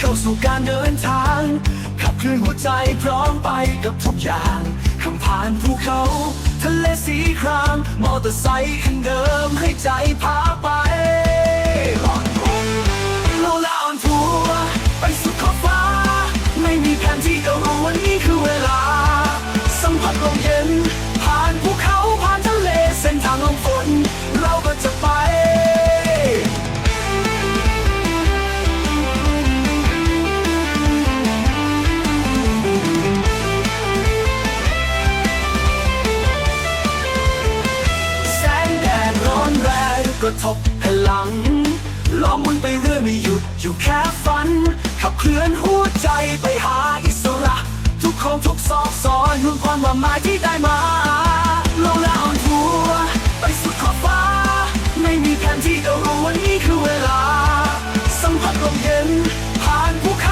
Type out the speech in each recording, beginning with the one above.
เข้าสู่การเดินทาง ขับเคลื่อนหัวใจพร้อมไปกับทุกอย่างข้ามผ่านภูเขา ทะเลสีคราม มอเตอร์ไซค์คันเดิมให้ใจพาไป กระทบพลังล้อมมุนไปเรื่อยไม่หยุดอยู่แค่ฝัน ขับเคลื่อนหัวใจไปหาอิสระ ทุกโค้งทุกซอกซอยนุ่นความว่าหมายที่ได้มาลงแล้วออนทัว ไปสุดขอบฟ้า ไม่มีแผนที่ก็รู้ว่านี่คือเวลา สัมผัสลมเย็นผ่านภูเขา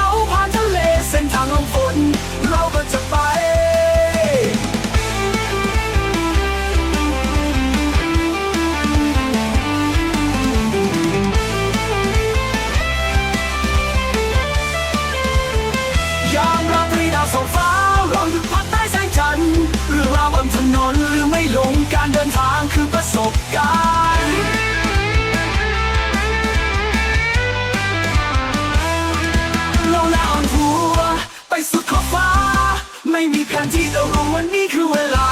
ไม่มีแผนที่แต่รู้ว่านี่คือเวลา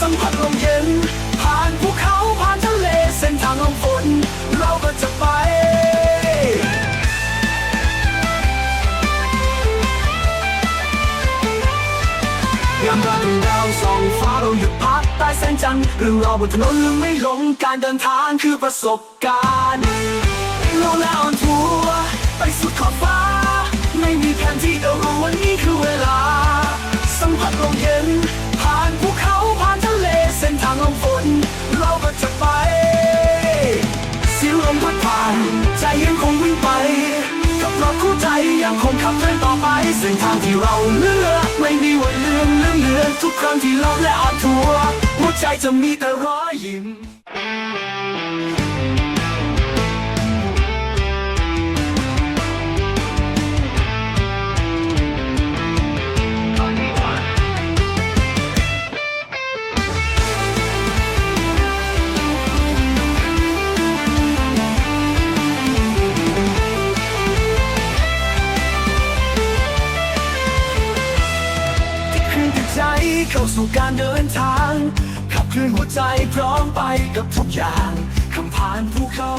สัมผัสลมเย็น ผ่านภูเขาผ่านทะเลเส้นทางลมฝนเราก็จะไปยามราตรีดาวส่องฟ้าเราหยุดพักใต้แสงจันทร์เรื่องราวบนถนนลืมไม่หลงการเดินทางคือประสบการณ์ ยังคงขับเคลื่อนต่อไปเส้นทางที่เราเลือกไม่มีวันเลือนเลือนเลือนทุกครั้งที่เราและออนทัวร์หัวใจจะมีแต่รอยยิ้ม เข้าสู่การเดินทาง ขับเคลื่อนหัวใจพร้อมไปกับทุกอย่างคำผ่านภูเขา